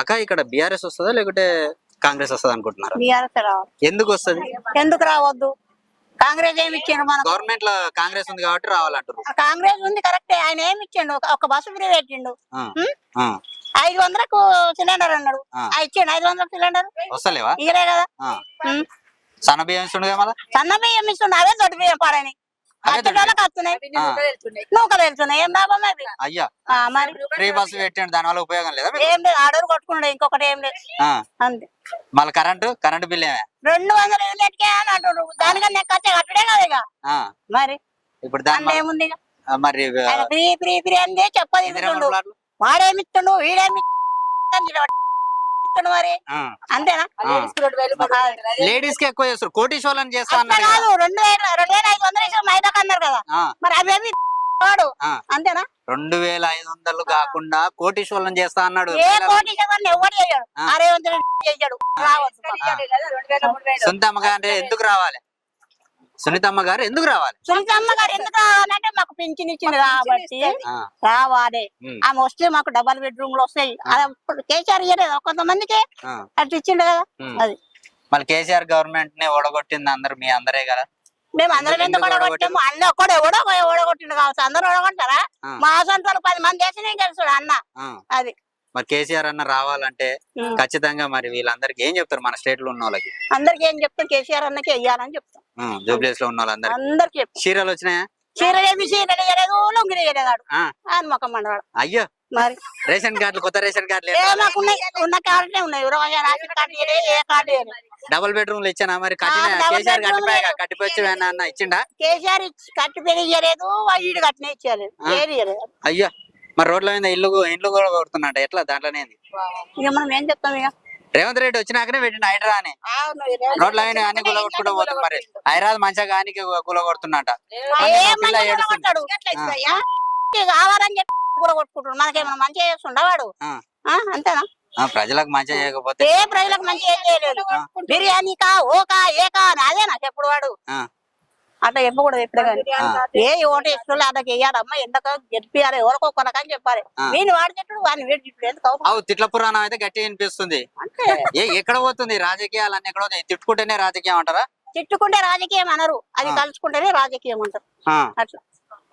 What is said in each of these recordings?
అక్క ఇక్కడ బీఆర్ఎస్ వస్తుందా లేకుంటే కాంగ్రెస్ వస్తుంది అనుకుంటున్నారా? బీఆర్ఎస్ ఎందుకు వస్తుంది? ఎందుకు రావద్దు? కాంగ్రెస్ ఏమి ఇచ్చిండు మనకు? గవర్నమెంట్లో కాంగ్రెస్ ఉంది కాబట్టి రావాలంటారు కాంగ్రెస్ ఉంది కరెక్టే ఆయన ఏమి ఇచ్చిండు? ఒక- బస్సు ఫ్రీ పెట్టిండు. ఐదు వందలకు సిలిండర్ అన్నాడు. ఇచ్చిండు ఐదు వందలకు సిలిండర్? వస్తలేవా? ఇయలే కదా. సన్న బియ్యం ఇస్తుండగా మళ్ళా? సన్న బియ్యం ఇస్తుండు అవే దొడ్డు బియ్యం పాడని. అయ్యా. ఆ, మరి? ఫ్రీ బస్సు పెట్టండి. దాని వల్ల ఉపయోగం లేదా? ఏం లేదు. ఆడోరు కొట్టుకున్నాడు. ఇంకొకటి ఏం లేదు. ఆ, అంతే. మళ్ళీ కరెంటు? కరెంటు బిల్ ఏమే? రెండు వందల యూనిట్కే అని అంటుండ్రు. దానికన్నా ఎక్కువ వచ్చే కట్టడే కదా ఇక. ఆ, మరి? ఇప్పుడు దాని ఏముంది మరి ఫ్రీ ఫ్రీ ఫ్రీ అని చెప్పదు ప్లాట్లు? వాడేమి ఇస్తుండు మరి? ఆ, అంతేనా? లేడీస్కి ఎక్కువ చేస్తారు. కోటీశ్వరులను చేస్తా అన్నారు కదా. రెండు వేల రెండు వేల ఐదు వందలు మైదాకు అన్నారు కదా. మరి అవేమి వాడు. అంతేనా? రెండు వేల ఐదు వందలు కాకుండా కోటీశ్వరులను చేస్తా అన్నాడు. ఏ కోటి ఎవరు చేయడు? రేవంత్ రెడ్డి చేయడు. రావచ్చు సునీతమ్మ గారు ఎందుకు రావాలి? సునీతమ్మ గారు ఎందుకు రావాలి? సునీతమ్మ గారు ఎందుకు రావాలంటే మాకు పింఛన్ ఇచ్చింది కాబట్టి రావాలి. ఆమె వస్తే మాకు డబల్ బెడ్రూమ్లో వస్తాయి కేసీఆర్ ఇయ్యలేదు కొంతమందికి అట్లా ఇచ్చిండు కదా. అది. మళ్ళీ కేసీఆర్ గవర్నమెంట్ని ఓడగొట్టింది అందరు మీ అందరే కదా? మేము అందరం ఎందుకు ఓడగొట్టాము? అన్న ఒక్కడు ఎవడో ఓడగొట్టిండు కావచ్చు. అందరూ ఓడగొట్టారా. మా సొంతలు పది మంది వేసి గెలుచుడు అన్న. అది. మరి కేసీఆర్ అన్న రావాలంటే. ఖచ్చితంగా మరి వీళ్ళందరికి ఏం చెప్తారు మన స్టేట్లో ఉన్న వాళ్ళకి? అందరికి ఏం చెప్తాం కేసీఆర్ అన్నకి వెయ్యాలని చెప్తాం జూబ్లీస్లో ఉన్న వాళ్ళందరికి. అందరికి. చీరలు వచ్చినాయా? వేయలేదాడు అని మొక్క మండవాడు అయ్యో. మరి? రేషన్ కార్డులు కొత్త రేషన్ కార్డులు ఉన్నాయి ఉన్న కార్డులే ఉన్నాయి. ఇరవై రేషన్ కార్డు వేయలేదు, ఏ కార్డు వేయలేదు. డబుల్ బెడ్రూమ్లు ఇచ్చానా మరి? కేసీఆర్. కట్టిపోయి అన్న ఇచ్చిండా? కేసీఆర్ ఇచ్చి కట్టి పెళ్ళి ఇయ్యలేదు ఈడు కట్టిన అయ్యో. మరి రోడ్ల మీద ఇల్లు ఇల్లు కూడా కొడుతున్నట్ట ఎట్లా దాంట్లోనే? ఇక మనం ఏం చెప్తాం ఇక? రేవంత్ రెడ్డి వచ్చినాకనే పెట్టిన హైడ్రా అని రోడ్ల అన్ని గుల కొట్టుకుంటూ పోతుంది మరి. హైదరాబాద్ మంచిగా కానీ గుల కొడుతున్నట ఏ మా పిల్ల మంచి ఏడుస్తుంది. కొడతాడు ఆ? ఇక కావాలని చెప్పి మనకేమైనా మంచిగా చేస్తుండ వాడు? అంతేనా? ప్రజలకు మంచిగా చేయకపోతే ఏ ప్రజలకు మంచి ఏం చేయలేదు బిర్యానీ కా ఓకా ఏ కా అని అదేనా చెప్పుడు వాడు? అట్లా చెప్పకూడదు ఎప్పుడు కానీ. ఏ ఓటు ఇష్టం అతనికి వేయాలమ్మా ఎందుకు గెలిపియాలి ఎవరికో కొనకని చెప్పాలి. వీని వాడి చెట్టు వాడిని వీడి ఎందుకు తిట్ల పురాణం అయితే గట్టిగా వినిపిస్తుంది. అంటే ఏ ఎక్కడ పోతుంది? రాజకీయాలన్నీ ఎక్కడ పోతాయి. తిట్టుకుంటేనే రాజకీయం అంటారా? తిట్టుకుంటే రాజకీయం అనరు. అది ఆ. తలుచుకుంటేనే రాజకీయం అంటారు. అట్లా.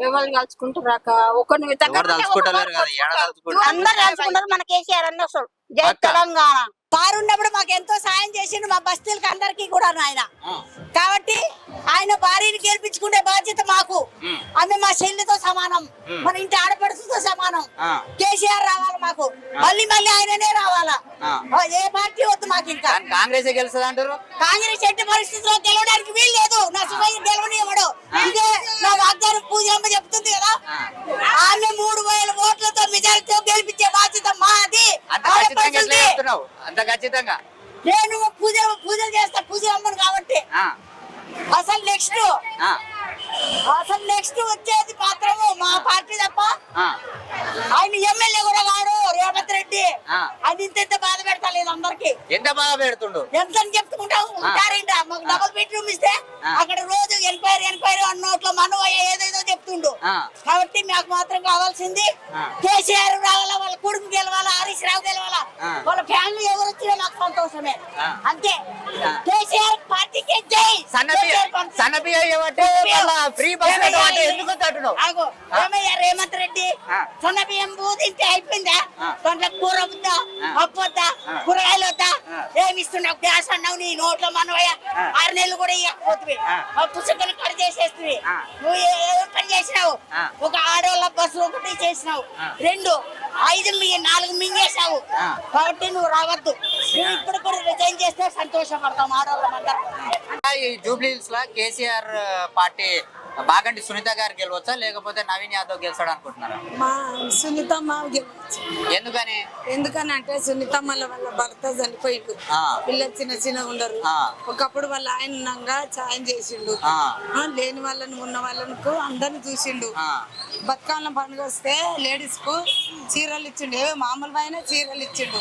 ఎవరు కలుసుకుంటారాక ఒకరిని అందరు తలుచుకుంటారు మన కేసీఆర్ అన్ని వస్తాడు. జై. తెలంగాణ. సార్ ఉన్నప్పుడు మాకు ఎంతో సాయం చేసిండు మా బస్తీలకు అందరికీ కూడా ఆయన కాబట్టి ఆయన భార్యని గెలిపించుకునే బాధ్యత మాకు. ఆమె మా చెల్లితో సమానం. మన ఇంటి ఆడపడుచుతో సమానం. కేసీఆర్ రావాలి మాకు. మళ్ళీ మళ్ళీ ఆయననే రావాలా? ఏ పార్టీ వద్దు మాకు ఇంకా. కాంగ్రెస్ గెలుస్తుంది అంటారు? కాంగ్రెస్ ఎట్టి పరిస్థితుల్లో గెలవడానికి వీలు లేదు నా సుమయ్య గెలవనివ్వడు. ఇదే నా వాగ్దానం పూజమ్మ చెప్తుంది కదా ఆమె మూడు వేల ఓట్లతో మెజారిటీతో గెలిపించే బాధ్యత మాది అంత ఖచ్చితంగా ఎట్లా ఆడపడుచులది. చెప్తున్నావు అంత ఖచ్చితంగా. నేను పూజలు పూజలు చేస్తా పూజ అమ్మను కాబట్టి. అసలు నెక్స్ట్ అసలు నెక్స్ట్ వచ్చేది మాత్రము మా పార్టీ తప్ప. ఆయన ఎమ్మెల్యే కూడా కాడు రేవంత్ రెడ్డి. అది ఇంత ఇంత బాధ పెడతా లేదు అందరికి. ఎంత బాగా పెడుతుండు? ఎంత అని చెప్పుకుంటావు ఉంటారేంట మాకు డబుల్ బెడ్రూమ్ ఇస్తే. అక్కడ రోజు ఎంక్వైరీ ఎంక్వైరీ అన్నోట్లో మనవయ్య ఏదేదో చెప్తుండు. కాబట్టి మాకు మాత్రం కావాల్సింది. కేసీఆర్ రావాలా వాళ్ళ కొడుకు గెలవాలా హరీష్ రావు గెలవాలా ఆ. వాళ్ళ ఫ్యామిలీ ఎవరు వచ్చినా ఆ. అంతే. కేసీఆర్ పార్టీకి జై సన్నబియ్య సన్నబియ్య ఫ్రీ బస్? ఎందుకు. ఏమయ్యా రేవంత్ రెడ్డి. సన్న బియ్యం బూదింటే అయిపోయిందా. దాంట్లో కూర వద్దా ఆ. పప్పు వద్దా. కూరగాయలు వద్దా. ఏమి ఇస్తున్నావు గ్యాస్ అన్నావు నీ నోట్లో మనవయ్య. ఆరు నెలలు కూడా ఇవ్వకపోతుంది ఆ. ఆ పుస్తకాలు కట్ చేసేస్తుంది. నువ్వు ఏ పని చేసినావు. ఒక ఆడవాళ్ళ బస్సు ఒకటి చేసినావు. రెండు ఐదు నాలుగు మింగేసావు ఆ. కాబట్టి నువ్వు రావద్దు నువ్వు ఇప్పుడు కూడా రిజైన్ చేస్తే సంతోషపడతాం ఆడవాళ్ళందరూ ఈ జూబ్లీహిల్స్ లా కేసీఆర్ పార్టీ బాగంటి సునీత గారు గెలవచ్చా? లేకపోతే నవీన్ యాదవ్ గెలిచాడు అనుకుంటున్నారా? మా సునీతమ్మ గెలవచ్చు. ఎందుకని? ఎందుకనంటే సునీతమ్మల వాళ్ళ భర్త చనిపోయిండు. ఆ. పిల్లలు చిన్న చిన్న ఉండరు. ఆ. ఒకప్పుడు వాళ్ళ ఆయన ఉన్నాగా సాయం చేసిండు. ఆ. ఆ, లేని వాళ్ళని ఉన్న వాళ్ళకు అందరిని చూసిండు. ఆ, బతుకమ్మ పండుగ వస్తే లేడీస్కు చీరలు ఇచ్చిండు. ఏ మామూలు అయినా చీరలు ఇచ్చిండు.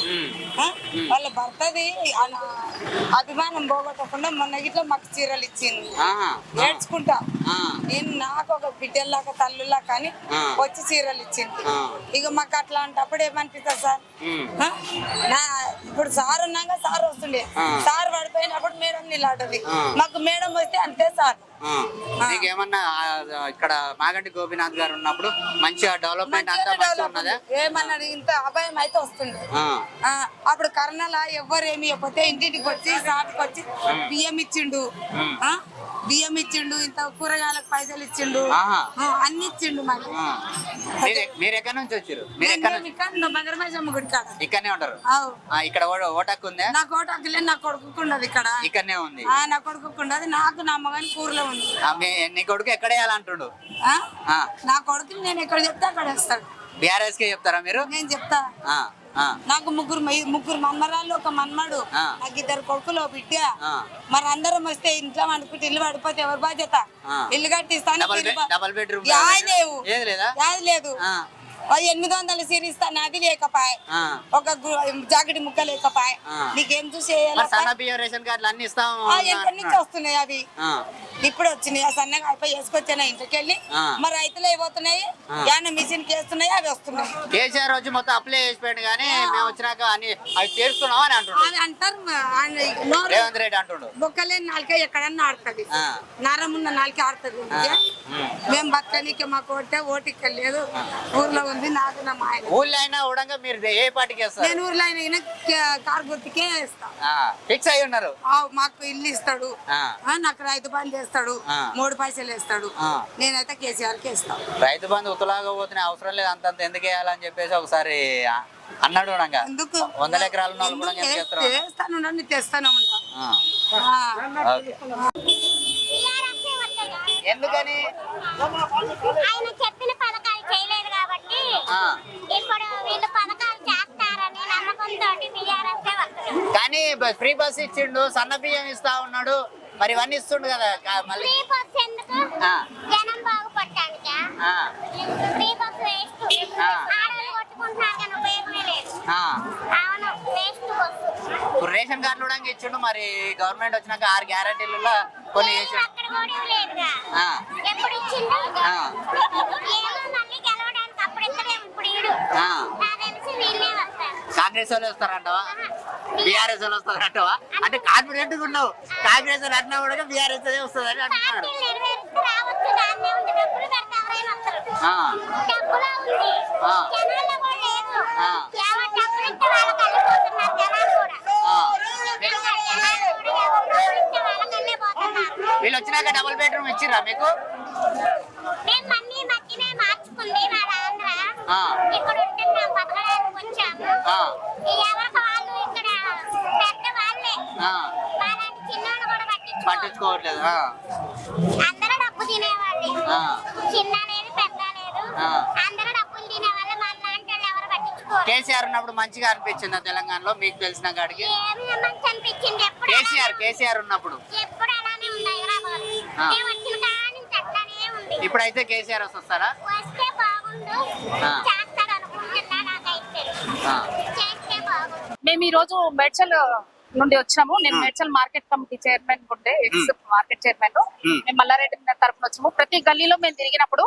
ఆ? వాళ్ళ భర్తది ఆయన అభిమానం పోగొట్టకుండా మొన్న గిట్ల మాకు చీరలు ఇచ్చింది ఆహా, ఏడ్చుకుంటా. నేను నాకు ఒక బిడ్డల్లాగా తల్లులా కానీ. వచ్చి చీరలు ఇచ్చింది. ఇక మాకు అట్లాంటప్పుడు ఏమనిపిస్తుంది సార్? నా ఇప్పుడు సార్ ఉన్నాక సార్ వస్తుండే. సార్ పడిపోయినప్పుడు మేడం నిలాటది. మాకు మేడం వస్తే అంతే సార్ నీకేమన్నా ఇక్కడ మాగంటి గోపీనాథ్ గారు ఉన్నప్పుడు మంచిగా డెవలప్మెంట్ అంతా మంచిగా ఉన్నదా? ఇంత అభయం అయితే ఆ, అప్పుడు కరోనాలో ఎవ్వరు ఏమి ఇవ్వకపోతే ఇంటింటికి వచ్చి షాప్కి వచ్చి బియ్యం ఇచ్చిండు. ఆ, బియ్యం ఇచ్చిండు ఇంత కూరగాయలకు పైసలు ఇచ్చిండు. అన్ని ఇచ్చిండు. మీరు- మీరు ఎక్కడి నుంచి వచ్చారు? మీరు ఎక్కడి మేము నుంచి? ఇక్కడ బంగారమాజమ్మ గుడి కాడ. ఇక్కడనే ఉంటారు? ఇక్కడ ఓట- ఓటాకు ఉందా? నా కోట అక్కలే నా కొడుకున్నది ఇక్కడ. ఇక్కడనే ఉంది. ఆ, నా కొడుకున్నది నాకు నా మగని కూరలో ఉంది మీ నీ కొడుకు ఎక్కడ వేయాలంటుండు? ఆ? ఆ, నా కొడుకుని నేను ఎక్కడ చెప్తే అక్కడ వేస్తాడు. బీఆర్ఎస్ కే చెప్తారా మీరు? నేను చెప్తా. ఆ, ఆ, నాకు ముగ్గురు మై- ముగ్గురు మన్మరాళ్ళు ఒక మన్మడు ఆ. నాకు ఇద్దరు కొడుకులు ఓ బిడ్డ. ఆ. మరి అందరం వస్తే ఇంట్లో వండుకుంటే ఇల్లు పడిపోతే ఎవరి బాధ్యత? ఆ. ఇల్లు కట్టిస్తాను డబల్ ఇల్లు బెడ్ బా- డబల్ బెడ్రూమ్ యాది లేవు. ఏది లేదా? యాది లేదు. ఆ, ఓ ఎనిమిది వందలు సిరిస్తాను అది లేకపాయ్. ఒక జాకెట్ ముక్క లేకపాయ్. నీకేం చూసి రేషన్ కార్డులు అన్ని ఎక్కడి నుంచి వస్తున్నాయి అవి? ఇప్పుడు వచ్చినాయి. సన్నగా అయిపోయి వేసుకొచ్చాను ఇంటికి వెళ్ళి. మరి రైతులు అయిపోతున్నాయి. యాన మిషన్కి వేస్తున్నాయి అవి వస్తున్నాయి. కేసీఆర్ వచ్చి మొత్తం అప్లై చేసిపోయాడు కానీ మేము వచ్చినాక అన్ని అవి తీరుస్తున్నాం అని అంటారు రేవంత్ రెడ్డి అంటుండు. బొక్కలేని నాలుక ఎక్కడన్నా ఆడుతుంది. నరమున్న నాలుక ఆడుతుంది. మేము బతకనీకి మాకు ఓటే ఓటికి లేదు ఊర్లో ఉంది నాకు నా మా ఆయన. ఊళ్ళో అయినా ఉడంగా మీరు ఏ పార్టీకి వేస్తారు? నేను ఊర్లో అయినా కారు గుర్తుకే ఇస్తా ఫిక్స్ అయి ఉన్నారు. ఆ, మాకు ఇల్లు ఇస్తాడు. ఆ. ఆ, నాకు రైతు బంధు చేస్తాడు. ఆ. మూడు పైసలు వేస్తాడు. ఆ. నేనైతే కేసీఆర్కి ఇస్తాను రైతు బంధు ఉత్తలాగా పోతున్నా అవసరం లేదు. అంతంత ఎందుకు వేయాలని చెప్పేసి ఒకసారి ఆ, అన్నాడు ఉడంగా. ఎందుకు? వందల ఎకరాలు ఉన్న వాళ్ళు కూడా ఎందుకు? ఎందుకు తెస్తాను ఉంటా ఆ, ఆ. ఓకే. ఎందుకని? ఆయన చెప్పిన పథకాలు చేయలేదు కాబట్టి ఇప్పుడు వీళ్ళు పథకాలు చేస్తారని నమ్మకంతో బీఆర్ఎస్ కానీ ఫ్రీ బస్ ఇచ్చిండు సన్న బియ్యం ఇస్తా ఉన్నాడు. మరి ఇవన్నీ ఇస్తుండు కదా మళ్ళీ. జనం ఇప్పుడు రేషన్ కార్డులు కూడా ఇచ్చిండు మరి గవర్నమెంట్ వచ్చినాక ఆరు గ్యారంటీలలో కొన్ని కాంగ్రెస్ వాళ్ళు వస్తారంటవా? బీఆర్ఎస్ వాళ్ళు వస్తారంటవా? అంటే కాన్ఫిడెంట్గా ఉన్నావు కాంగ్రెస్ వాళ్ళు అన్నా కూడా బీఆర్ఎస్ అంటున్నారు. ఇస్తే వాళ్ళకల్లే పోతున్నారు. వీళ్ళు వచ్చినాక డబుల్ బెడ్రూమ్ ఇచ్చిర్రా మీకు? మేము మార్చుకుంది. ఇక్కడ ఉంటున్నాం బతకడానికి వచ్చాము. ఎవరికి వాళ్ళు ఇక్కడ పెద్ద వాళ్ళే వాళ్ళని చిన్నోళ్ళు కూడా పట్టించుకోవట్లేదు అందరూ డబ్బు తినేవాళ్ళే. చిన్న లేదు పెద్ద లేదు. అందరూ డబ్బులు తినేవాళ్ళు. మన లాంటి వాళ్ళు ఎవరు పట్టించుకోరు. కేసీఆర్ ఉన్నప్పుడు మంచిగా అనిపించింది తెలంగాణలో? మీకు తెలిసిన కాడికి? మంచి అనిపించింది ఎప్పుడు కేసీఆర్ కేసీఆర్ ఉన్నప్పుడు? ఎప్పుడు అలానే ఉంది హైదరాబాద్. ఆ. మేము వచ్చిన కాడి నుంచి అట్లానే ఉంది. ఇప్పుడైతే కేసీఆర్ వస్తారా? మేము ఈ రోజు మేడ్చల్ నుండి వచ్చాము నేను మేడ్చల్ మార్కెట్ కమిటీ చైర్మన్ ఉండే ఎక్స్ మార్కెట్ చైర్మన్. మేము. మల్లారెడ్డి తరఫున వచ్చాము ప్రతి గల్లీలో మేము తిరిగినప్పుడు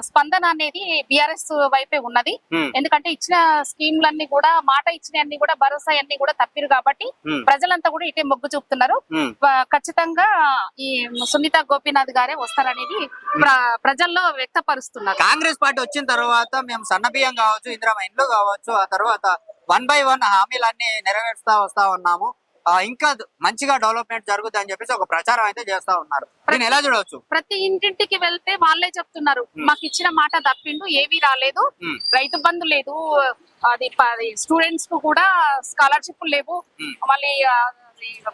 స్పందన అనేది బిఆర్ఎస్ వైపే ఉన్నది. ఎందుకంటే ఇచ్చిన స్కీమ్లన్నీ కూడా మాట ఇచ్చిన అన్ని కూడా భరోసా అన్ని కూడా తప్పిరు కాబట్టి. ప్రజలంతా కూడా ఇటే మొగ్గు చూపుతున్నారు. ఖచ్చితంగా ఈ సునీత గోపీనాథ్ గారే వస్తారనేది ప్ర- ప్రజల్లో వ్యక్తపరుస్తున్నారు. కాంగ్రెస్ పార్టీ వచ్చిన తర్వాత మేము సన్న బియ్యం కావచ్చు ఇందిరా ఇండ్లు కావచ్చు ఆ తర్వాత వన్ బై వన్ హామీలన్నీ నెరవేరుస్తా వస్తా ఉన్నాము. ఇంకా మంచిగా డెవలప్మెంట్ జరుగుతుంది అని చెప్పేసి ఒక ప్రచారం అయితే చేస్తా ఉన్నారు. దీన్ని ఎలా చూడవచ్చు? ప్రతి ఇంటింటికి వెళ్తే వాళ్ళే చెప్తున్నారు. మాకు ఇచ్చిన మాట తప్పిండు ఏవి రాలేదు. రైతు బంధు లేదు. అది స్టూడెంట్స్కు కూడా స్కాలర్షిప్ లేవు. మళ్ళీ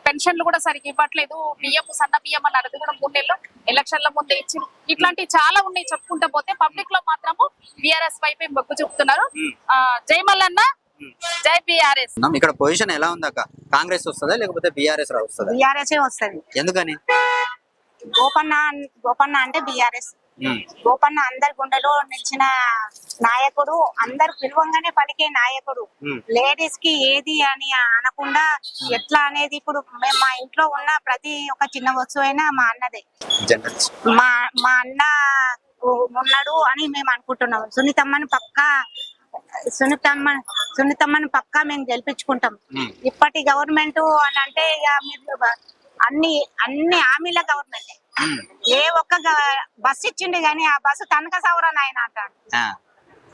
పెన్షన్లు కూడా సరిగ్గా ఇవ్వట్లేదు. బియ్యం సన్న బియ్యం అన్నారు అది కూడా మూడు నెలలు ఎలక్షన్ల ముందే ఇచ్చి ఇట్లాంటివి చాలా ఉన్నాయి చెప్పుకుంటా పోతే పబ్లిక్లో మాత్రము బిఆర్ఎస్ వైపే మొగ్గు చూపుతున్నారు. మ్. జై బిఆర్ఎస్. ఇక్కడ పొజిషన్ ఎలా ఉంది అక్క? కాంగ్రెస్ వస్తుందా లేకపోతే బీఆర్ఎస్ వస్తుందా? బీఆర్ఎస్ వస్తది. ఎందుకని? గోపన్న గోపన్న అంటే బీఆర్ఎస్. గోపన్న అందరి గుండెలో నిలిచిన నాయకుడు అందరు పిలువంగానే పలికే నాయకుడు. లేడీస్కి ఏది అని అనకుండా ఎట్లా అనేది ఇప్పుడు మేము మా ఇంట్లో ఉన్న ప్రతి ఒక్క చిన్న వస్తువు అయినా మా అన్నదే. మా మా అన్న ఉన్నాడు అని మేము అనుకుంటున్నాం. సునీతమ్మని పక్క సునీతమ్మ సునీతమ్మని పక్కా మేము గెలిపించుకుంటాం. ఇప్పటి గవర్నమెంట్ అని అంటే ఇక మీరు అన్ని అన్ని హామీల గవర్నమెంట్. ఏ ఒక్క బస్సు ఇచ్చిండు గానీ ఆ బస్సు తనక సవరా నాయన అంటాడు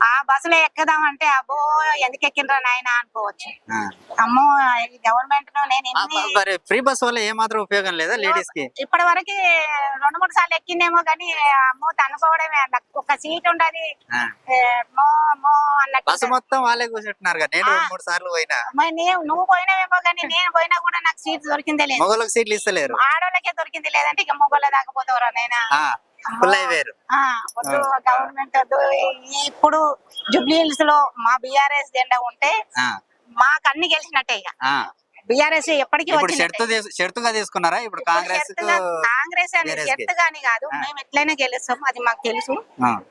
ఆ, బస్సులో ఎక్కుదామంటే అబ్బో ఎందుకు ఎక్కినరా నాయన అనుకోవచ్చు. అమ్మో ఈ గవర్నమెంట్లో నేను ఆ, ఎన్ని మరి ఫ్రీ బస్ వల్ల ఏమాత్రం ఉపయోగం లేదా లేడీస్కి ఇప్పటి వరకు రెండు మూడు సార్లు ఎక్కిందేమో కానీ అమ్మో తనుకోవడమే నాకు ఒక సీట్ ఉండదు. అన్నట్టు బస్సు మొత్తం వాళ్ళే కూర్చుంటున్నారు నేను రెండు మూడు సార్లు పోయినా. నువ్వు పోయినావేమో కానీ నేను పోయినా కూడా నాకు సీట్ దొరికిందే లేదు. మొగలకు సీట్లు ఇస్తలేరు. ఆడోళ్ళకే దొరికింది లేదంటే ఇక మొగోళ్ళ దాకపోతావురా నైనా ఫుల్ అయిపోయారు వద్దు గవర్నమెంట్ ఇప్పుడు జూబ్లీ హిల్స్లో మా బిఆర్ఎస్ జెండా ఉంటే మాకు అన్ని గెలిచినట్టే ఇక. బిఆర్ఎస్ ఎప్పటికీ ఇప్పుడు. షర్తు షర్తుగా తీసుకున్నారా? ఇప్పుడు కాంగ్రెస్ కాంగ్రెస్ అని BRS కి. షర్తు గాని కాదు. మేము ఎట్లయినా గెలుస్తాం అది మాకు తెలుసు.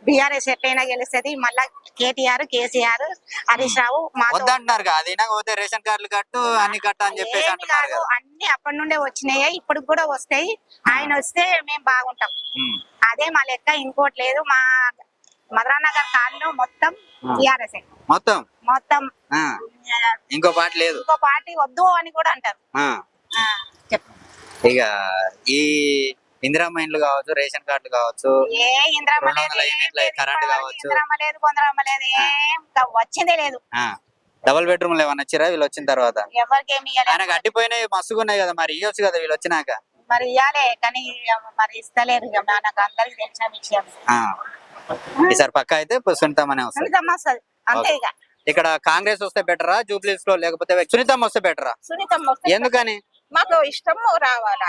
బిఆర్ఎస్ ఎట్లయినా గెలుస్తుంది. మళ్ళా కేటీఆర్ కేసీఆర్ హరీష్ రావు వద్దంటున్నారు కదా. అది పోతే రేషన్ కార్డులు కట్టు అన్ని కట్టు అని చెప్పేసి అంటున్నారు కాదు. అన్ని అప్పటి నుండే వచ్చినాయి. ఇప్పుడు కూడా వస్తాయి. ఆయన వస్తే మేము బాగుంటాం. అదే మా లెక్క ఇంకోటి లేదు. మా మధురానగర్ కాలనీ మొత్తం టిఆర్ఎస్ మొత్తం? మొత్తం. ఆ, ఇంకో పాట లేదు. ఇంకో పార్టీ వద్దు అని కూడా అంటారు. ఆ, ఆ, చెప్పు. ఇక ఈ ఇందిరా మైండ్లు కావచ్చు రేషన్ కార్డులు కావచ్చు ఏ ఇంద్రమ్మ రెండు లేదు వందల ఏం యూనిట్ల లేదు, కరెంట్ కావచ్చు. ఇంద్రమ్మ లేదు కొందరమ్మ లేదు ఏం కా- వచ్చిందే లేదు. ఆ. డబుల్ బెడ్రూమ్లు ఏమన్నా వచ్చారా? వీళ్ళు వచ్చిన తర్వాత? ఎవరికి ఏమి ఇవ్వలేదు ఆయన గట్టిపోయినాయి మస్తుగా ఉన్నాయి కదా మరి ఇవ్వచ్చు కదా వీళ్ళు వచ్చినాక? మరి ఇవ్వాలే కానీ మరి ఇస్తలేరు ఇక నాకు అందరికి తెలిసిన విషయం. ఆ. ఈసారి పక్క అయితే సునీతమ్మనే వస్తుంది. సునీతమ్మ వస్తుంది. అంతే ఇక. ఇక్కడ కాంగ్రెస్ వస్తే బెటరా జూబ్లీస్లో లేకపోతే సునీతమ్మ వస్తే బెటరా? సునీతమ్మ ఎందుకని? మాకు ఇష్టం రావాలి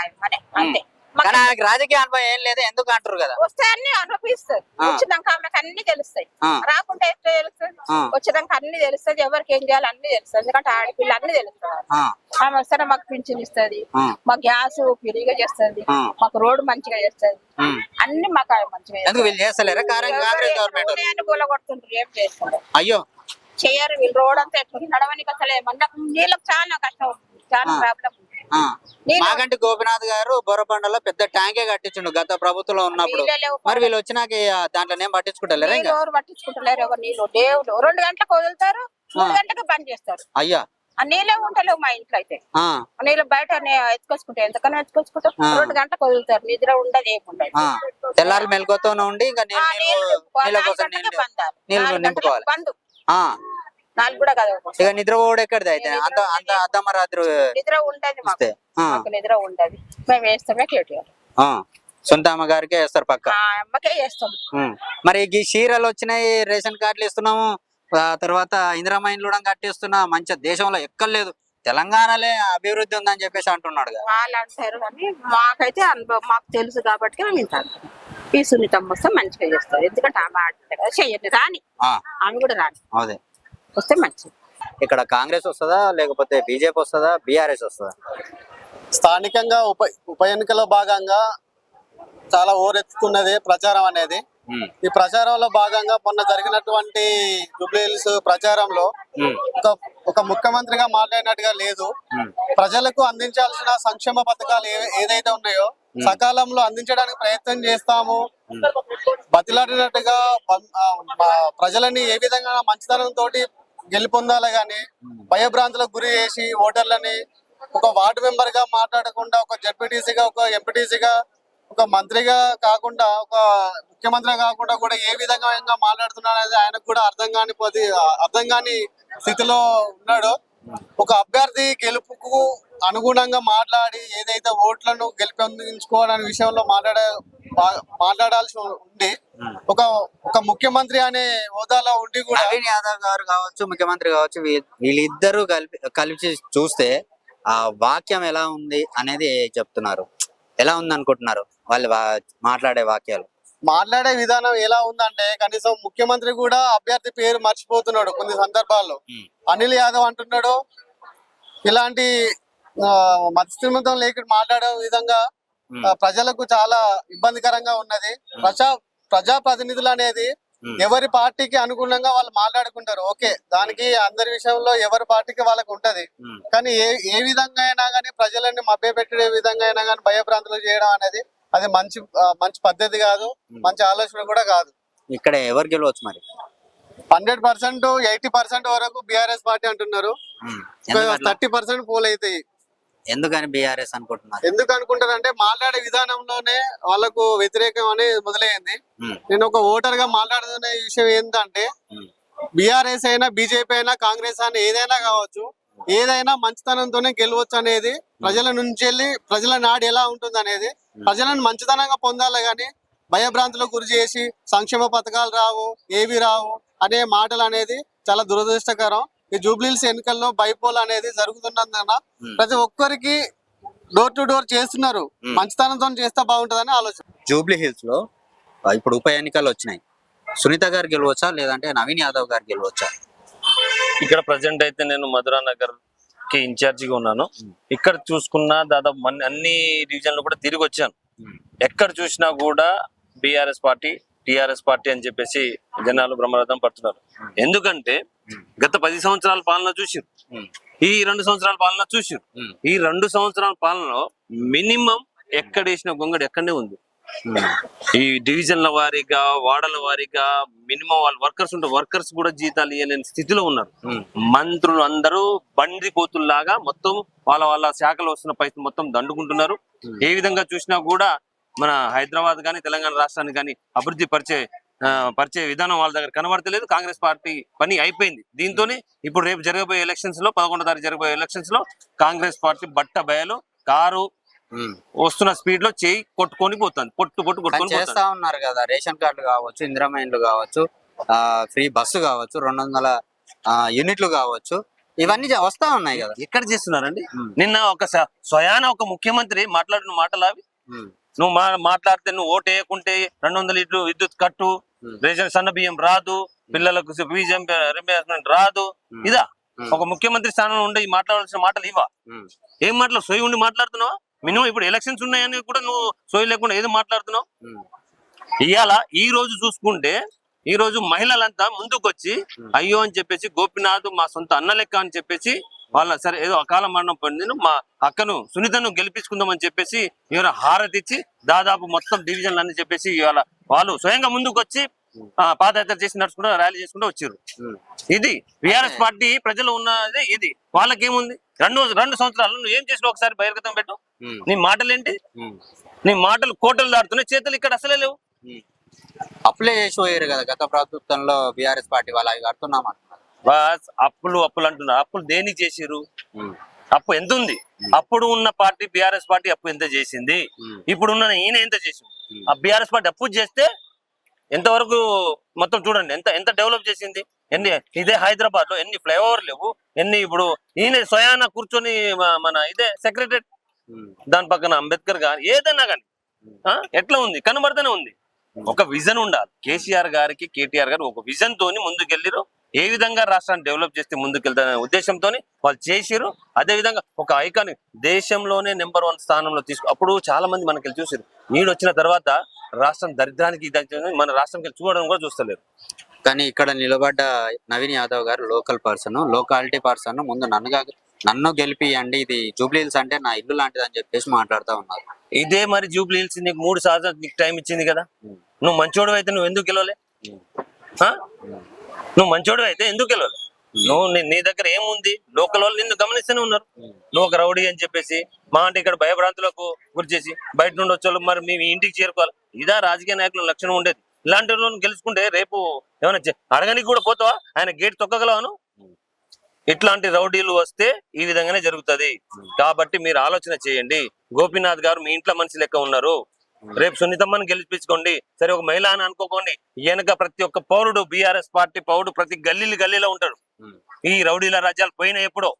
అంతే. కానీ రాజకీయ అనుభవం ఏం లేదు ఎందుకు అంటారు కదా వస్తే అన్ని అనుభవిస్తారు ఆ. వచ్చినాక ఆమెకు అన్ని తెలుస్తాయి ఆ. రాకుంటే ఎట్లా తెలుస్తుంది. వచ్చినాక అన్ని తెలుస్తుంది ఎవరికి ఏం చేయాలి అన్ని తెలుస్తుంది ఎందుకంటే ఆడపిల్ల అన్ని తెలుస్తుంది ఆ, ఆమె వస్తే మాకు పింఛన్ ఇస్తుంది మా గ్యాస్ ఫ్రీగా చేస్తుంది. మాకు రోడ్డు మంచిగా చేస్తుంది. అన్ని మాకు మంచిగా చేస్తలేరా ఏం చేస్తారు అయ్యో చేయరు వీళ్ళు రోడ్ అంతా ఎట్లా నడవనికి అసలే మనకు నీళ్ళకి చాలా కష్టం. చాలా. ప్రాబ్లం ఆ. మాగంటి గోపినాథ్ గారు బొరబండలో పెద్ద ట్యాంకే కట్టించిండు గత ప్రభుత్వంలో ఉన్నప్పుడు. మరి వీళ్ళు వచ్చినాక దాంట్లో ఏం పట్టించుకుంటలేరా ఎవరు పట్టించుకుంటలేరు ఎవరు నీళ్ళు? దేవుడు. రెండు గంటలకు వదులుతారు మూడు. గంటలకు బంద్ చేస్తారు. అయ్యా. ఆ నీళ్ళే ఉంటలేవు మా ఇంట్లో అయితే. నీళ్ళు బయట ఎత్తుకొచ్చుకుంటారు ఎంతకన్నా ఎత్తుకొచ్చుకుంటాం. రెండు గంటలకు వదులుతారు. నిద్ర ఉండదు ఏముండదు. తెల్లారి మెలకుతోనే ఉండి ఇంకా నీళ్ళు నీళ్ళు కోసం నింపుకోవాలి. నాలుగు కూడా కదా ఇక నిద్ర పోవడం ఎక్కడిది అయితే? అంత అంత అద్దమ్మ రాత్రి నిద్ర ఉండదు మాకు. ఇస్తే ఆ, మాకు నిద్ర ఉండదు మేము వేస్తామే కేటీఆర్ ఆ. సొంత అమ్మగారికే వేస్తారు పక్క. ఆ అమ్మకే చేస్తాం. ఉమ్. మరి ఈ చీరలు వచ్చినాయి రేషన్ కార్డులు ఇస్తున్నాము. ఆ తర్వాత ఇందిరా మైండ్లు కూడా కట్టిస్తున్నా. మంచి దేశంలో ఎక్కర్లేదు. తెలంగాణలే అభివృద్ధి ఉందని చెప్పేసి అంటున్నాడు కదా వాళ్ళు అంటారు కానీ మాకైతే అనుభవం మాకు తెలుసు కాబట్టి మేము ఇంత అంటాం. ఈ వస్తే మంచిగా చేస్తారు. ఎందుకంటే ఆమె ఆడుతుంది కదా చెయ్యండి రాని ఆ, ఆమె కూడా రాని అదే. వస్తే మంచిది. ఇక్కడ కాంగ్రెస్ వస్తుందా లేకపోతే బీజేపీ వస్తుందా బీఆర్ఎస్ వస్తుందా? స్థానికంగా ఉప ఉప ఎన్నికలో భాగంగా చాలా ఓరెత్తుతున్నది ప్రచారం అనేది. ఈ ప్రచారంలో భాగంగా మొన్న జరిగినటువంటి జూబ్లీహిల్స్ ప్రచారంలో ఒక ఒక ముఖ్యమంత్రిగా మాట్లాడినట్టుగా లేదు. ప్రజలకు అందించాల్సిన సంక్షేమ పథకాలు ఏదైతే ఉన్నాయో సకాలంలో అందించడానికి ప్రయత్నం చేస్తాము. బతిలాడినట్టుగా ప్రజలని ఏ విధంగా మంచితనం తోటి గెలుపొందాలి గాని భయభ్రాంతులకు గురి చేసి ఓటర్లని ఒక వార్డు మెంబర్గా మాట్లాడకుండా ఒక జడ్పీటీసీగా ఒక ఎంపీటీసీగా ఒక మంత్రిగా కాకుండా ఒక ముఖ్యమంత్రి కాకుండా కూడా ఏ విధంగా మాట్లాడుతున్నాడు అనేది ఆయనకు కూడా అర్థం కాని అర్థం కాని స్థితిలో ఉన్నాడు. ఒక అభ్యర్థి గెలుపుకు అనుగుణంగా మాట్లాడి ఏదైతే ఓట్లను గెలుపొందించుకోవడానికి విషయంలో మాట్లాడే మాట్లాడాల్సి ఉంది ఒక ఒక ముఖ్యమంత్రి అనే హోదాలో ఉండి కూడా నవీన్ యాదవ్ గారు కావచ్చు ముఖ్యమంత్రి కావచ్చు వీళ్ళిద్దరూ కలిపి కలిసి చూస్తే ఆ వాక్యం ఎలా ఉంది అనేది చెప్తున్నారు. ఎలా ఉంది అనుకుంటున్నారు వాళ్ళు మాట్లాడే వాక్యాలు? మాట్లాడే విధానం ఎలా ఉందంటే కనీసం ముఖ్యమంత్రి కూడా అభ్యర్థి పేరు మర్చిపోతున్నాడు కొన్ని సందర్భాల్లో. అనిల్ యాదవ్ అంటున్నాడు ఇలాంటి ఆ, మత్స్యమతం లేక మాట్లాడే విధంగా ప్రజలకు చాలా ఇబ్బందికరంగా ఉన్నది. ప్రజా ప్రజా ప్రతినిధులు అనేది ఎవరి పార్టీకి అనుగుణంగా వాళ్ళు మాట్లాడుకుంటారు. ఓకే దానికి అందరి విషయంలో ఎవరి పార్టీకి వాళ్ళకు ఉంటది. కానీ ఏ ఏ విధంగా అయినా కానీ ప్రజలని మభ్యపెట్టే విధంగా అయినా కానీ భయభ్రాంతులు చేయడం అనేది అది మంచి మంచి పద్ధతి కాదు. మంచి ఆలోచన కూడా కాదు. ఇక్కడ ఎవరు గెలవచ్చు మరి? హండ్రెడ్ పర్సెంట్ ఎయిటీ పర్సెంట్ వరకు బీఆర్ఎస్ పార్టీ అంటున్నారు? థర్టీ పర్సెంట్ పోల్ అవుతాయి ఎందుకని బీఆర్ఎస్ అనుకుంటున్నారు ఎందుకు అనుకుంటారంటే మాట్లాడే విధానంలోనే వాళ్ళకు వ్యతిరేకం అనేది మొదలైంది. నేను ఒక ఓటర్గా మాట్లాడుతున్న విషయం ఏంటంటే. బీఆర్ఎస్ అయినా బీజేపీ అయినా కాంగ్రెస్ అయినా ఏదైనా కావచ్చు ఏదైనా మంచితనంతోనే గెలవచ్చు అనేది ప్రజల నుంచి వెళ్ళి ప్రజల నాడు ఎలా ఉంటుంది అనేది ప్రజలను మంచితనంగా పొందాలి కానీ భయభ్రాంతులకు గురి చేసి సంక్షేమ పథకాలు రావు ఏవి రావు అనే మాటలు అనేది చాలా దురదృష్టకరం ఈ జూబ్లీస్ ఎన్నికల్లో బైపోల్ అనేది జరుగుతున్నందున ప్రతి ఒక్కరికి డోర్ టు డోర్ చేస్తున్నారు. మంచితనంతో చేస్తే బాగుంటుందని ఆలోచన. జూబ్లీ హిల్స్లో ఇప్పుడు ఉప ఎన్నికలు వచ్చినాయి. సునీత గారు గెలవచ్చా లేదంటే నవీన్ యాదవ్ గారు గెలవచ్చా? ఇక్కడ ప్రజెంట్ అయితే నేను మధురా నగర్కి ఇన్ఛార్జ్గా ఉన్నాను ఇక్కడ చూసుకున్నా దాదాపు మన అన్ని డివిజన్లు కూడా తిరిగి వచ్చాను. ఎక్కడ చూసినా కూడా బీఆర్ఎస్ పార్టీ టిఆర్ఎస్ పార్టీ అని చెప్పేసి జనాలు బ్రహ్మరథం పడుతున్నారు. ఎందుకంటే గత పది సంవత్సరాల పాలన ఉమ్. ఈ రెండు సంవత్సరాల పాలన ఉమ్. ఈ రెండు సంవత్సరాల పాలనలో మినిమం ఎక్కడ వేసిన గొంగడి ఎక్కడనే ఉంది. ఈ డివిజన్ల వారీగా వార్డుల వారీగా మినిమం వాళ్ళ వర్కర్స్ ఉంటారు వర్కర్స్ కూడా జీతాలు ఇవ్వలేని స్థితిలో ఉన్నారు. మంత్రులు అందరూ బండి కోతుల్లాగా మొత్తం వాళ్ళ వాళ్ళ శాఖలో వస్తున్న పైసలు మొత్తం దండుకుంటున్నారు ఏ విధంగా చూసినా కూడా మన హైదరాబాద్ కానీ తెలంగాణ రాష్ట్రాన్ని కానీ అభివృద్ధి పరిచే పరిచే విధానం వాళ్ళ దగ్గర కనబడతలేదు. కాంగ్రెస్ పార్టీ పని అయిపోయింది. దీంతోనే ఇప్పుడు రేపు జరగబోయే ఎలక్షన్స్లో పదకొండో తారీఖు జరగబోయే ఎలక్షన్స్లో కాంగ్రెస్ పార్టీ బట్ట బయలు కారు. వస్తున్న స్పీడ్లో చేయి కొట్టుకొని పోతుంది. పొట్టు పొట్టు కానీ కొట్టుకొని చేస్తా ఉన్నారు కదా. రేషన్ కార్డులు కావచ్చు ఇందిరామైన్లు కావచ్చు ఆ ఫ్రీ బస్సు కావచ్చు రెండు వందల యూనిట్లు కావచ్చు. ఇవన్నీ వస్తా ఉన్నాయి కదా. ఎక్కడ చేస్తున్నారండి. నిన్న ఒక స్వయాన ఒక ముఖ్యమంత్రి మాట్లాడిన మాటలు అవి. నువ్వు మా మాట్లాడితే నువ్వు ఓటు వేయకుంటే రెండు వందల ఇట్లు విద్యుత్ కట్టు. రేషన్ సన్న బియ్యం రాదు పిల్లలకు ఫీజు రింబర్స్మెంట్ రాదు. ఇదా. ఒక ముఖ్యమంత్రి స్థానంలో ఉండి మాట్లాడాల్సిన మాటలు ఇవా. ఏం మాటలు సోయి ఉండి మాట్లాడుతున్నావు మినిమం ఇప్పుడు ఎలక్షన్స్ ఉన్నాయని కూడా నువ్వు సోయి లేకుండా ఏది మాట్లాడుతున్నావు. ఇవాళ ఈ రోజు చూసుకుంటే ఈ రోజు మహిళలంతా ముందుకు వచ్చి అయ్యో అని చెప్పేసి గోపినాథ్ మా సొంత అన్న లెక్క అని చెప్పేసి వాళ్ళ సరే ఏదో అకాల మరణం పొందిన మా అక్కను సునీతను గెలిపించుకుందామని చెప్పేసి ఇవాళ హారతి ఇచ్చి దాదాపు మొత్తం డివిజన్లు అని చెప్పేసి ఇవాళ వాళ్ళు స్వయంగా ముందుకు వచ్చి ఆ, పాదయాత్ర చేసి నడుచుకుంటూ ర్యాలీ చేసుకుంటూ వచ్చారు ఇది బీఆర్ఎస్ పార్టీ ప్రజలు ఉన్నది ఇది. వాళ్ళకేముంది? రెండు రెండు సంవత్సరాలు. నువ్వు ఏం చేసినావు ఒకసారి బహిర్గతం పెట్టు. నీ మాటలు ఏంటి నీ మాటలు కోటలు దాడుతున్నాయి చేతులు ఇక్కడ అసలే లేవు. అప్లై చేసి పోయారు కదా గత ప్రభుత్వంలో బీఆర్ఎస్ పార్టీ వాళ్ళు. అవి కడుతున్నాం బాస్ అప్పులు అప్పులు అంటున్నారు. అప్పులు దేనికి చేసిర్రు? ఉమ్. అప్పు ఎంత ఉంది అప్పుడు ఉన్న పార్టీ బీఆర్ఎస్ పార్టీ అప్పు ఎంత చేసింది. ఇప్పుడు ఉన్న ఈయన ఎంత చేసింది. ఆ బీఆర్ఎస్ పార్టీ అప్పు చేస్తే ఎంతవరకు మొత్తం చూడండి ఎంత ఎంత డెవలప్ చేసింది? ఎన్ని ఇదే హైదరాబాద్లో ఎన్ని ఫ్లైఓవర్ లేవు? ఎన్ని ఇప్పుడు ఈయన స్వయాన కూర్చొని మన ఇదే సెక్రటరీ. దాని పక్కన అంబేద్కర్ గారు ఏదైనా కానీ ఎట్లా ఉంది? కనబడుతూనే ఉంది. ఒక విజన్ ఉండాలి. కేసీఆర్ గారికి కేటీఆర్ గారు ఒక విజన్ తోని ముందుకెళ్ళిరు ఏ విధంగా రాష్ట్రాన్ని డెవలప్ చేస్తే ముందుకెళ్తారనే ఉద్దేశంతో వాళ్ళు చేసిరు అదే విధంగా ఒక ఐకాన్ దేశంలోనే నెంబర్ వన్ స్థానంలో తీసుకు అప్పుడు చాలా మంది మనకి వెళ్ళి చూసారు నీడు వచ్చిన తర్వాత రాష్ట్రం దరిద్రానికి మన రాష్ట్రంకి చూడడం కూడా చూస్తలేరు. కానీ ఇక్కడ నిలబడ్డ నవీన్ యాదవ్ గారు లోకల్ పర్సన్ లోకాలిటీ పర్సన్ ముందు నన్ను కాక- నన్ను గెలిపియండి ఇది జూబ్లీహిల్స్ అంటే నా ఇల్లు లాంటిది అని చెప్పేసి మాట్లాడుతూ ఉన్నారు. ఇదే మరి జూబ్లీ హిల్స్ నీకు మూడు సంవత్సరాలు నీకు టైం ఇచ్చింది కదా? నువ్వు మంచోడు అయితే నువ్వు ఎందుకు గెలవలే? నువ్వు మంచోడు అయితే ఎందుకు గెలవలే? నువ్వు నీ- నీ దగ్గర ఏముంది? లోకల్ వాళ్ళు నిన్ను గమనిస్తూనే ఉన్నారు. నువ్వు ఒక రౌడీ అని చెప్పేసి మా అంటే ఇక్కడ భయభ్రాంతులకు గురి చేసి బయట నుండి వచ్చే వాళ్ళు మరి మీ ఇంటికి చేరుకోవాలి. ఇదా రాజకీయ నాయకుల లక్షణం ఉండేది. ఇలాంటి వాళ్ళని గెలుచుకుంటే రేపు ఏమైనా అడగనికి కూడా పోతావా? ఆయన గేట్ తొక్కగలవాను? ఇట్లాంటి రౌడీలు వస్తే ఈ విధంగానే జరుగుతది. కాబట్టి మీరు ఆలోచన చేయండి. గోపీనాథ్ గారు మీ ఇంట్లో మనిషి లెక్క ఉన్నారు. రేపు సున్నితమ్మని గెలిపించుకోండి. సరే ఒక మహిళ అని అనుకోకండి. వెనక ప్రతి ఒక్క పౌరుడు బీఆర్ఎస్ పార్టీ పౌరుడు ప్రతి గల్లీలు గల్లీలో ఉంటాడు. ఈ రౌడీల రాజ్యాలు పోయిన ఎప్పుడో.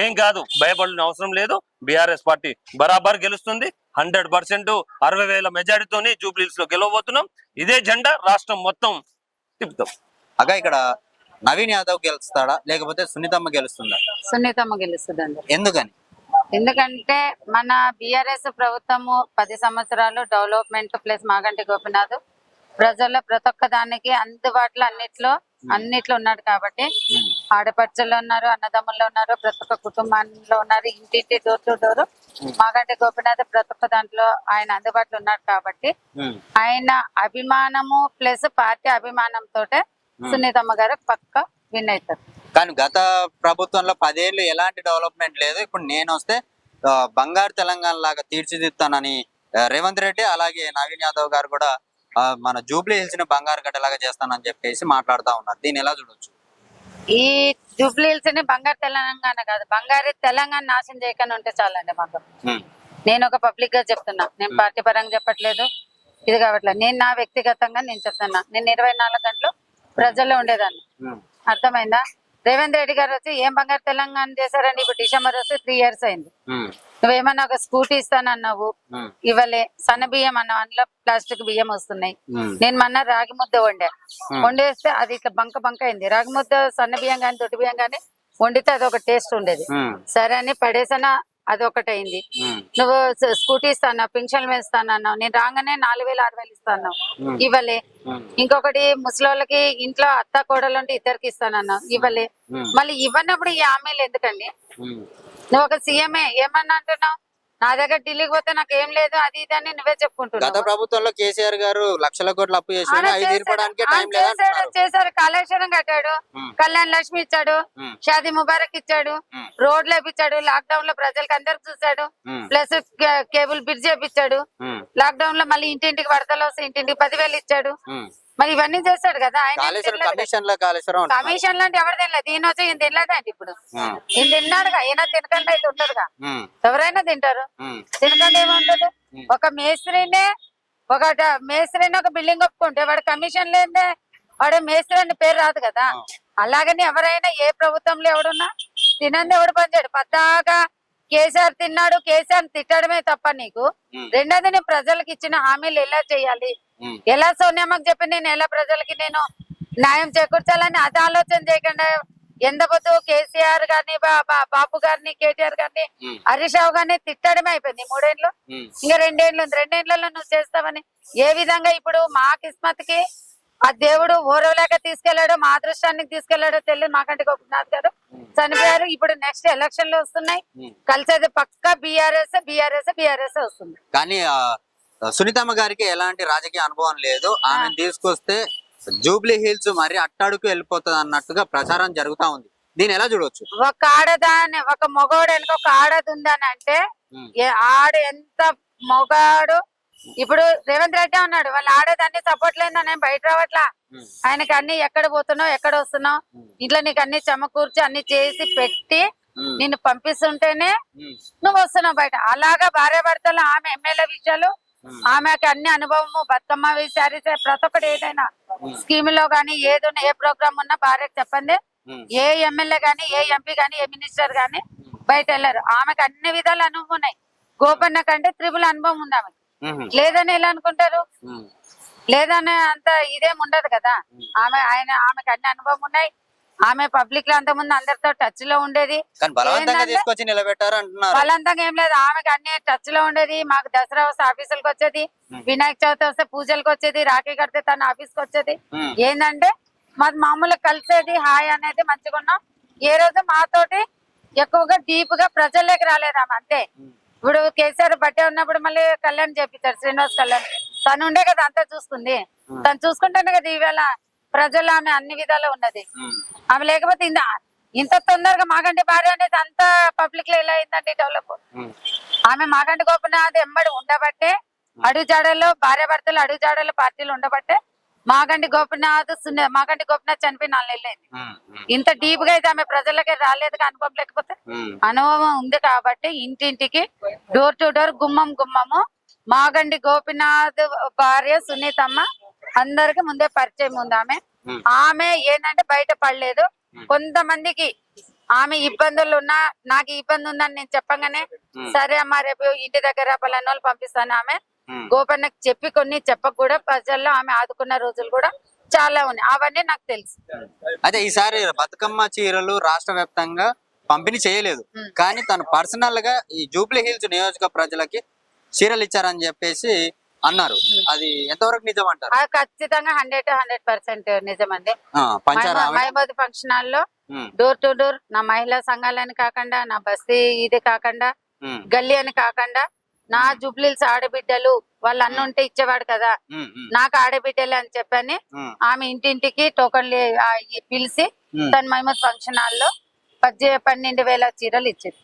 ఏం కాదు భయపడాల్సిన అవసరం లేదు. బీఆర్ఎస్ పార్టీ బరాబర్ గెలుస్తుంది. హండ్రెడ్ పర్సెంట్ అరవై వేల మెజారిటీతోని జూబ్లీస్లో గెలవబోతున్నాం. ఇదే జెండా రాష్ట్రం మొత్తం తిప్పుతాం. అగా ఇక్కడ నవీన్ యాదవ్ గెలుస్తాడా? లేకపోతే సునీతమ్మ గెలుస్తుందా? సునీతమ్మ గెలుస్తుందండి. ఎందుకని? ఎందుకంటే మన బిఆర్ఎస్ ప్రభుత్వము పది సంవత్సరాలు డెవలప్మెంట్ ప్లస్ మాగంటి గోపినాథ్ ప్రజల్లో ప్రతి ఒక్క దానికి అందుబాటులో అన్నిట్లో అన్నిట్లో ఉన్నాడు కాబట్టి ఆడపడుచులు ఉన్నారు అన్నదమ్ముల్లో ఉన్నారు ప్రతి ఒక్క కుటుంబంలో ఉన్నారు ఇంటింటి door to door Maganti Gopinath ప్రతి ఒక్క దాంట్లో ఆయన అందుబాటులో ఉన్నాడు కాబట్టి ఆయన అభిమానము ప్లస్ పార్టీ అభిమానంతో సునీతమ్మ గారు పక్క విన్ అవుతారు. కానీ గత ప్రభుత్వంలో పదేళ్ళు ఎలాంటి డెవలప్మెంట్ లేదు. ఇప్పుడు నేను వస్తే బంగారు తెలంగాణ లాగా తీర్చిదిద్దానని రేవంత్ రెడ్డి అలాగే నవీన్ యాదవ్ గారు కూడా మన జూబ్లీ హిల్స్ని బంగారు గడ్డలాగా చేస్తానని చెప్పేసి మాట్లాడుతా ఉన్నారు. దీన్ని ఎలా చూడొచ్చు? ఈ జూబ్లీహిల్స్ని బంగారు తెలంగాణ కాదు బంగారు తెలంగాణ నాశనం చేయకుండా ఉంటే చాలండి మాకు. నేను ఒక పబ్లిక్గా చెప్తున్నా. నేను పార్టీ పరంగా చెప్పట్లేదు. ఇది కావట్లేదు. నేను నా వ్యక్తిగతంగా నేను చెప్తున్నా. నేను ఇరవై నాలుగు గంటలు ప్రజల్లో ఉండేదాన్ని. అర్థమైందా? రేవంత్ రెడ్డి గారు వచ్చి ఏం బంగారు తెలంగాణ చేశారని ఇప్పుడు డిసెంబర్ వస్తే త్రీ ఇయర్స్ అయింది. నువ్వేమన్నా ఒక స్కూటీ ఇస్తానన్నావు? ఇవ్వలే. సన్న బియ్యం అన్నావు అందులో ప్లాస్టిక్ బియ్యం వస్తున్నాయి. నేను మొన్న రాగి ముద్ద వండా. వండేస్తే అది ఇట్లా బంక బంక అయింది. రాగి ముద్ద సన్న బియ్యం కానీ దొడ్డు బియ్యం కానీ వండితే అది ఒక టేస్ట్ ఉండేది. సరే అని పడేసనా అది ఒకటి అయింది ఉమ్, నువ్వు స్కూటీ ఇస్తాను పింఛన్ వేస్తానన్నావు నేను రాగానే నాలుగు వేలు ఆరు వేలు ఇస్తాను ఇవ్వలే. ఇంకొకటి ముసలోళ్ళకి ఇంట్లో అత్త కోడలు ఉంటే ఇద్దరికి ఇస్తానన్నావు. ఇవ్వలే. మళ్ళీ ఇవ్వనప్పుడు ఈ హామీలు ఎందుకండి. నువ్వు ఒక సీఎంఏ ఏమన్నా అంటున్నావు నా దగ్గర ఢిల్లీకి పోతే నాకు ఏం లేదు అది ఇది అని నువ్వే గత చెప్పుకుంటున్నావు ప్రభుత్వంలో కేసీఆర్ గారు లక్షల కోట్లు అప్పు చేసి ఆయన ఐదు చేశాడు. తీర్పడానికి ఆయన టైం చేశాడు లేదంటున్నారు చేశారు కాళేశ్వరం కట్టాడు ఉమ్. కళ్యాణ్ లక్ష్మి ఇచ్చాడు ఉమ్. షాదీ ముబారక్ ఇచ్చాడు ఉమ్. రోడ్లు వేపించాడు లాక్డౌన్లో ప్రజలకు అందరికి చూశాడు ఉమ్, ప్లస్ కేబుల్ బ్రిడ్జ్ చేపించాడు ఉమ్, లాక్డౌన్లో మళ్ళీ ఇంటింటికి వరదలు వస్తే ఇంటింటికి పదివేలు ఇచ్చాడు ఉమ్. మరి ఇవన్నీ చేస్తాడు కదా ఆయన కాళేశ్వరం. కమిషన్ లాంటి ఎవరు తినలేదు ఈయన వచ్చి ఈయన తినలేదండి ఇప్పుడు. ఈయన తిన్నాడుగా ఈయన తినకుండా అయితే ఉండదుగా. ఉమ్, ఎవరైనా తింటారు. తినకుండా ఏముంటది ఉమ్. ఒక మేస్త్రినే ఒక మేస్త్రిని ఒక బిల్డింగ్ ఒప్పుకుంటే వాడు కమిషన్ లేదే వాడు మేస్త్రి అని పేరు రాదు కదా. అలాగని ఎవరైనా ఏ ప్రభుత్వంలో ఎవడున్నా తినంది ఎవడు పనిచాడు పద్దాగా కేసీఆర్ తిన్నాడు కేసీఆర్ తిట్టడమే తప్ప నీకు. రెండోది నేను ప్రజలకు ఇచ్చిన హామీలు ఎలా చేయాలి. ఎలా సోనియామ్మకి చెప్పి నేను ఎలా ప్రజలకి నేను న్యాయం చేకూర్చాలని అది ఆలోచన చేయకుండా. పొద్దు కేసీఆర్ గాని బా- బా- బాబు గారిని కేటీఆర్ గారిని. హరీష్ రావు గారిని తిట్టడమే అయిపోయింది మూడేళ్ళు. ఇంకా రెండేళ్ళు ఉంది. రెండేళ్ళలో నువ్వు చేస్తావని ఏ విధంగా ఇప్పుడు మా కిస్మత్కి ఆ దేవుడు ఓరవలేక తీసుకెళ్ళాడో మా అదృష్టానికి తీసుకెళ్ళాడో తెలియదు మాకంటే గోపినాథ్ గారు. చనిపోయారు. ఇప్పుడు నెక్స్ట్ ఎలక్షన్లు వస్తున్నాయి. కలిసేది పక్క బీఆర్ఎస్ బీఆర్ఎస్ బీఆర్ఎస్ వస్తుంది. కానీ సునీతమ్మ గారికి ఎలాంటి రాజకీయ అనుభవం లేదు ఆమెను తీసుకొస్తే జూబ్లీ హిల్స్ మరి అట్టాడుకు వెళ్ళిపోతుంది అన్నట్టుగా ప్రచారం జరుగుతా ఉంది దీన్ని ఎలా చూడొచ్చు ఒక ఆడదాని ఒక మగవాడు వెనక ఒక ఆడది ఉందని అంటే ఆడ ఎంత మొగాడు ఇప్పుడు రేవంత్ రెడ్డి ఉన్నాడు వాళ్ళ ఆడదాన్ని సపోర్ట్ లేదని నేను బయట రావట్లా. ఆయనకి అన్ని ఎక్కడ పోతున్నావు ఎక్కడ వస్తున్నావు. ఇంట్లో నీకు అన్ని సమకూర్చి అన్ని చేసి పెట్టి. నిన్ను పంపిస్తుంటేనే. నువ్వు వస్తున్నావు బయట అలాగా భార్య భర్తలు ఆమె ఎమ్మెల్యే విషయాలు. ఆమెకి అన్ని అనుభవము బతుకమ్మ విషయాలు ప్రతి ఒక్కటి ఏదైనా. స్కీమ్లో గానీ ఏదైనా ఏ ప్రోగ్రామ్ ఉన్నా భార్యకు చెప్పండి. ఏ ఎమ్మెల్యే గానీ ఏ ఎంపీ గానీ ఏ మినిస్టర్ గానీ బయట వెళ్ళారు. ఆమెకు అన్ని విధాల అనుభవం ఉన్నాయి. గోపన్న కంటే త్రిపుల్ అనుభవం ఉంది ఆమెకి. ఉమ్. లేదని ఎలా అనుకుంటారు. లేదనే అంత ఇదేం ఉండదు కదా. ఆమె ఆయన ఆమెకు అన్ని అనుభవం ఉన్నాయి. ఆమె పబ్లిక్లో అంత ముందు అందరితో టచ్లో ఉండేది. బలవంతంగా ఏంటంటే- తీసుకొచ్చి నిలబెట్టారు అంటున్నారు. బలవంతంగా ఏం లేదు ఆమెకి అన్ని టచ్లో ఉండేది. మాకు దసరా వస్తే ఆఫీసులకు వచ్చేది. వినాయక చవితి వస్తే పూజలకు వచ్చేది. రాఖీ కడితే తన ఆఫీస్కి వచ్చేది. ఏంటంటే మాది మామూలుగా కలిసేది హాయ్ అనేది మంచిగా ఉన్నాం. ఏ రోజు మాతోటి ఎక్కువగా డీప్గా ప్రజల్లోకి రాలేదు ఆమె అంతే. ఇప్పుడు కేసీఆర్ బట్టే ఉన్నప్పుడు మళ్ళీ కళ్యాణ్ చేపించారు శ్రీనివాస్ కళ్యాణ్. తను ఉండే కదా అంతా చూసుకుంది. తను చూసుకుంటేనే కదా ఈవేళ ప్రజలు ఆమె అన్ని విధాలు ఉన్నది. ఆమె లేకపోతే ఇంత ఇంత తొందరగా మాగంటి భార్య అనేది అంత పబ్లిక్లో ఎలా అయిందండి డెవలప్. ఆమె మాగంటి గోపనాథ్ ఎంబడి ఉండబట్టే అడుగుజాడల్లో భార్య భర్తలు అడుగుజాడల్లో పార్టీలు ఉండబట్టే మాగంటి గోపినాథ్ మాగంటి గోపినాథ్ చనిపోయి నాలుగు నెలలు అయింది ఉమ్. ఉమ్. ఇంత డీప్గా అయితే ఆమె ప్రజలకి రాలేదు అనుభవం లేకపోతే. అనుభవం ఉంది కాబట్టి ఇంటింటికి డోర్ టు డోర్ గుమ్మం గుమ్మము మాగండి గోపినాథ్ భార్య సునీతమ్మ అందరికి ముందే పరిచయం ఉంది ఆమె. ఆమె ఏంటంటే బయట పడలేదు. కొంతమందికి ఆమె ఇబ్బందులు ఉన్నా నాకు ఇబ్బంది ఉందని నేను చెప్పగానే సరే అమ్మా రేపు ఇంటి దగ్గర పలానా వాళ్ళు పంపిస్తాను ఆమె. గోపన్నకి చెప్పి కొన్ని చెప్పక కూడా ప్రజల్లో ఆమె ఆదుకున్న రోజులు కూడా చాలా ఉన్నాయి. అవన్నీ నాకు తెలుసు. అదే ఈసారి బతుకమ్మ చీరలు రాష్ట్ర వ్యాప్తంగా పంపిణీ చేయలేదు. కానీ తను పర్సనల్గా ఈ జూబ్లీ హిల్స్ నియోజక ప్రజలకి చీరలు ఇచ్చారని చెప్పేసి అన్నారు. అది ఎంతవరకు నిజం అంటారు ఖచ్చితంగా హండ్రెడ్ హండ్రెడ్ పర్సెంట్ నిజమండి? మహిబాద్ ఫంక్షన్ హాల్లో డోర్ టు డోర్ నా మహిళా సంఘాలని కాకుండా నా బస్తీ ఇది కాకుండా గల్లీ అని కాకుండా నా జుబ్లీల్స్ ఆడబిడ్డలు వాళ్ళ అన్న ఉంటే ఇచ్చేవాడు కదా. నాకు ఆడబిడ్డలే అని చెప్పని. ఆమె ఇంటింటికి టోకన్లు పిలిచి. తన మహిమత్ ఫంక్షన్ హాల్లో పద్దె పన్నెండు వేల చీరలు ఇచ్చింది.